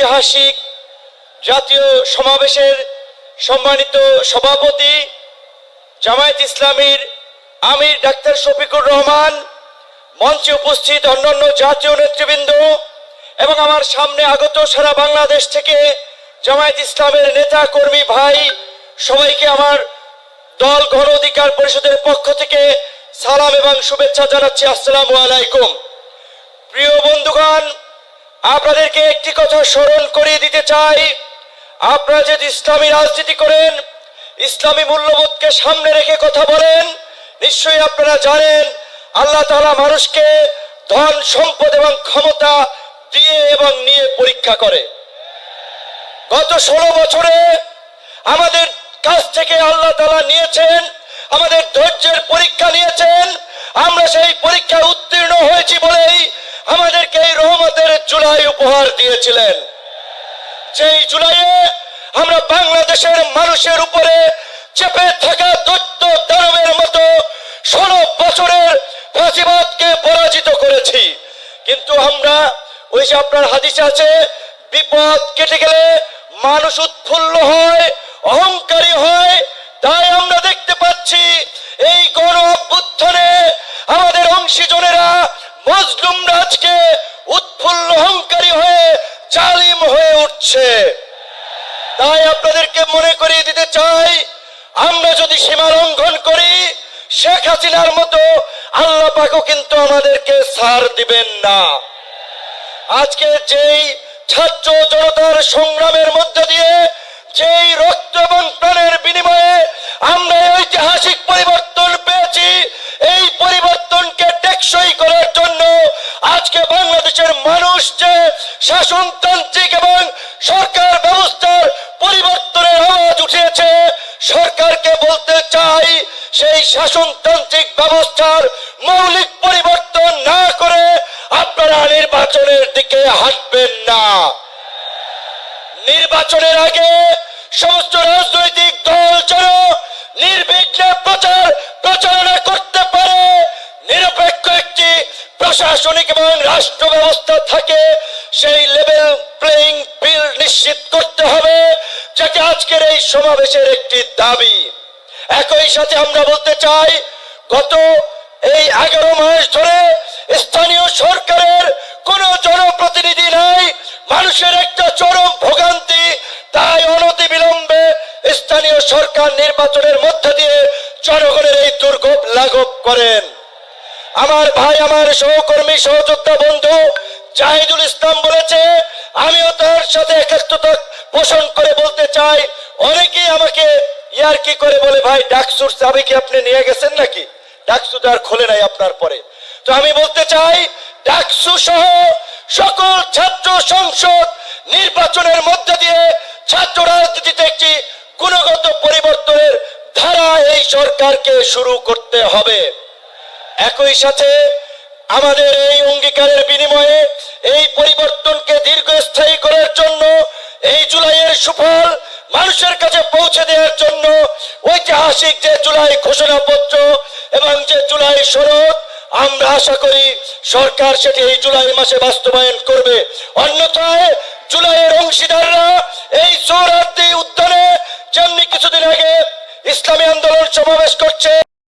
ঐতিহাসিক জাতীয় সমাবেশের সম্মানিত সভাপতি জামায়াত ইসলামীর আমির ডাক্তার শফিকুর রহমান, মঞ্চে উপস্থিত অন্যান্য জাতীয় নেতৃবৃন্দ এবং আমার সামনে আগত সারা বাংলাদেশ থেকে জামায়াত ইসলামের নেতা কর্মী ভাই, সবাইকে আমার দল গণ অধিকার পরিষদের পক্ষ থেকে সালাম এবং শুভেচ্ছা জানাচ্ছি। আসসালামু আলাইকুম। প্রিয় বন্ধুগণ আপনাদেরকে একটি কথা স্মরণ করিয়ে দিতে চাই। আপনারা যদি ইসলামী রাজনীতি করেন, ইসলামী মূল্যবোধকে সামনে রেখে কথা বলেন, নিশ্চয়ই আপনারা জানেন আল্লাহ তাআলা মানুষকে ধন, সম্পদ এবং ক্ষমতা দিয়ে এবং নিয়ে পরীক্ষা করে। গত ষোলো বছরে আমাদের কাছ থেকে আল্লাহ তালা নিয়েছেন, আমাদের ধৈর্যের পরীক্ষা নিয়েছেন, আমরা সেই পরীক্ষায় উত্তীর্ণ হয়েছি বলেই আমাদেরকে এই রহমতের জুলাই উপহার দিয়েছিলেন। যেই জুলাইয়ে আমরা বাংলাদেশের মানুষের উপরে চেপে থাকা দৈত্য দানবের মতো ষোলো বছরের ফাঁসিবাদকে পরাজিত করেছি। কিন্তু আমরা, ওই যে আপনার হাদিসে আছে, বিপদ কেটে গেলে মানুষ উৎফুল্ল হয়, অহংকারী হয়, তাই আমরা দেখতে পাচ্ছি এই গণ অভ্যুত্থানে আমাদের অংশীজনেরা রাজকে উৎফুল্ল অহংকারী হয়ে জালিম হয়ে উঠছে। তাই আপনাদেরকে মনে করিয়ে দিতে চাই, আমরা যদি সীমা লঙ্ঘন করি, শেখ হাসিনার মতো আল্লাহ পাকও কিন্তু আমাদেরকে ছাড় দিবেন না। আজকে যেই ছাত্র জনতার সংগ্রামের মধ্যে দিয়ে যেই রক্ত এবং প্রাণের শাসনতান্ত্রিক এবং সরকার ব্যবস্থার পরিবর্তনের আওয়াজ উঠিয়েছে সরকারকে বলতে চাই, সেই শাসনতান্ত্রিক ব্যবস্থার মৌলিক পরিবর্তন না করে আপনারা নির্বাচনের দিকে হাঁটবেন না। নির্বাচনের আগে সমস্ত রাজনৈতিক দল যেন নির্বিঘ্নে প্রচার প্রচারণা করতে পারে। নিরপেক্ষ একটি প্রশাসনিক এবং রাষ্ট্র ব্যবস্থা থাকে। সেই লেভেল প্লেইং ফিল্ড নিশ্চিত করতে হবে যেটা আজকের এই সমাবেশের একটি দাবি। একই সাথে আমরা বলতে চাই, গত এই এগারো মাস ধরে স্থানীয় সরকারের কোন জনপ্রতিনিধি নাই, মানুষের একটা চরম ভোগান্তি, তাই অনতি বিলম্বে স্থানীয় সরকার নির্বাচনের মধ্য দিয়ে জনগণের এই দুর্ভোগ লাঘব করেন। আমার ভাই, আমার সহকর্মী, সহযোদ্ধা বন্ধু জাহিদুল ইসলাম বলেছে, আমিও তার সাথে একাত্মতা পোষণ করে বলতে চাই। অনেকেই আমাকে ইয়ার কি করে বলে, ভাই, ডাকসুর চাবি কি আপনি নিয়ে গেছেন নাকি? ডাকসু তো আর খোলে নাই আপনার পরে। তো আমি বলতে চাই, ডাকসু সহ সকল ছাত্র সংসদ নির্বাচনের মধ্য দিয়ে ছাত্র রাজনীতিতে একটি গুণগত পরিবর্তনের ধারা এই সরকারকে শুরু করতে হবে। একই সাথে আমাদের এই অঙ্গীকারের বিনিময়ে এই পরিবর্তনকে দীর্ঘস্থায়ী করার জন্য, এই জুলাইয়ের সুফল মানুষের কাছে পৌঁছে দেওয়ার জন্য ঐতিহাসিক যে জুলাই ঘোষণাপত্র এবং যে জুলাই শরৎ, আমরা আশা করি সরকার সেটি এই জুলাই মাসে বাস্তবায়ন করবে। অন্যথায় জুলাইয়ের অংশীদাররা এই সৌরার্দি উদ্যানে যেমনি কিছুদিন আগে ইসলামী আন্দোলন সমাবেশ করছে